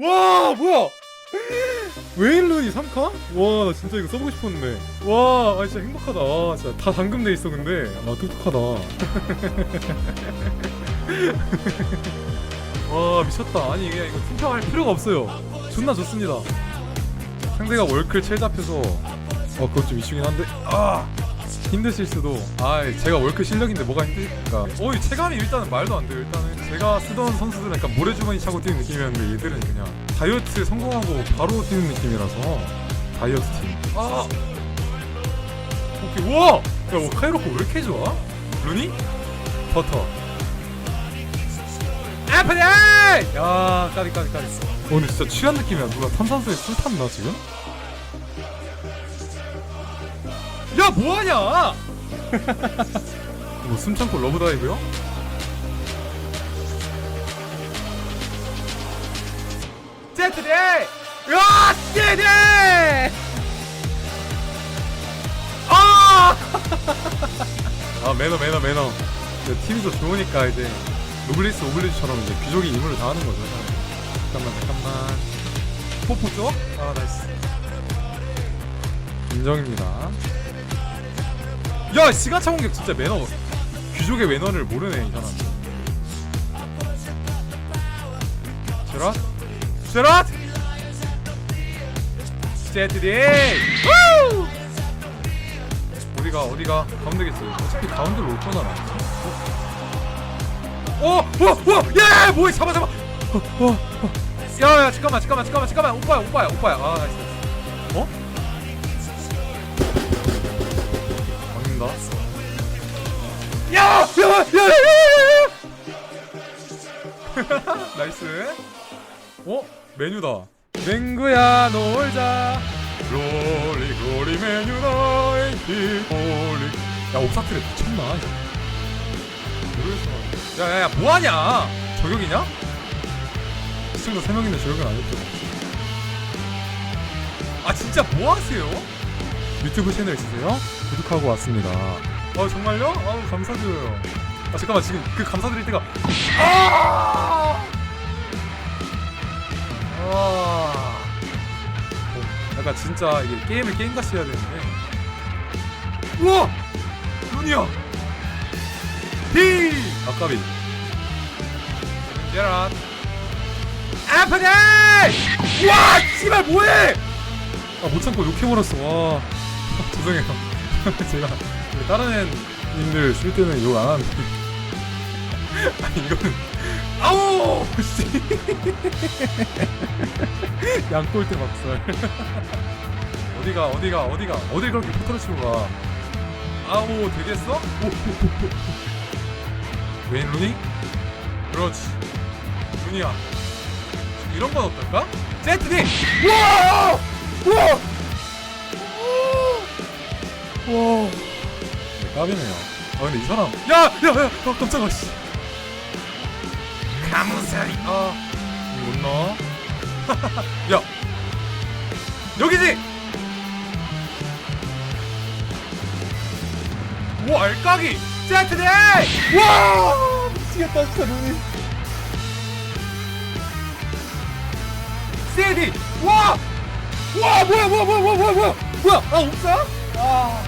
와 뭐야? 웨일룬이 3카? 와나 진짜 이거 써보고 싶었는데. 와 아, 진짜 행복하다. 아, 진짜 다 당금돼 있어 근데. 아 똑똑하다. 와 미쳤다. 아니 이게 이거 팀평할 필요가 없어요. 존나 좋습니다. 상대가 월클 첼 잡혀서. 어 그것 좀 이슈긴 한데. 아 힘드실 수도. 아 제가 월클 실력인데 뭐가 힘들까? 어이 체감이 일단은 말도 안 돼요. 일단은 제가 쓰던 선수들은 약간 모래주머니 차고 뛰는 느낌이었는데 얘들은 그냥 다이어트 성공하고 바로 뛰는 느낌이라서 다이어트 팀아! 오케이. 우와! 야뭐 카이로코 왜 이렇게 좋아? 루니? 버터. 아프냐 야 까리 까리 까리 어, 근데 진짜 취한 느낌이야. 누가 탄산수에 술 탔나 지금? 야 뭐하냐 뭐 숨참고 러브 다이브요? 제트디! 야 제트디! 아! 아 매너 매너 매너 이제 팀이 더 좋으니까 이제 노블리스 오블리즈처럼 이제 귀족이 임무를 다 하는 거죠 잠깐만 잠깐만 포포 쪽? 아 나이스 인정입니다 야 시가차 공격 진짜 매너 귀족의 매너를 모르네 이 사람 제라 제라 제트디 우! 어디가 어디가 가면 되겠어 어차피 가운데로 올 거잖아 어? 어? 어? 야 뭐야 잡아 잡아 어? 어? 어? 야야 잠깐만 잠깐만 잠깐만 잠깐만 오빠야 오빠야 오빠야 아 나이스. 어? 막는다 야 야 야 야 야 야! 나이스. 어? 메뉴다. 맹구야 놀자. 로리로리 메뉴 나이키 홀리. 야 옥사트를 미쳤나 모르겠어. 야야야 뭐하냐? 저격이냐? 시청자 3명인데 저격은 아니었죠. 아 진짜 뭐하세요? 유튜브 채널 있으세요? 구독하고 왔습니다 아 정말요? 아우 감사드려요 아 잠깐만 지금 그 감사드릴 때가 아! 아. 어, 약간 진짜 이게 게임을 게임같이 해야 되는데 우와! 루니야! 히! 아까비 제란 아프네! 와! 씨발 뭐해! 아 못 참고 욕해버렸어 와 죄송해요 제가 다른 애님들 쓸 때는 욕 안 하는데 아니 이거는 아우 씨 양꼴대 박살 어디가 어디가 어디가 어딜 그렇게 포토를 치고 가 아우 되겠어? 웨인 루니? 그렇지 루니야 이런 건 어떨까? 제트디! 우와! 우와! 와. 네, 까비네요. 아 근데 이 사람. 야 야 야! 아, 깜짝아 씨. 감사리 아 못 넣어? 야! 여기지! 와 알까기! 제트디 와! 미치겠다 진짜 눈이. 세디! 와! 와 뭐야 뭐야 뭐야 뭐야 뭐야 뭐야! 뭐야? 아 없어? 아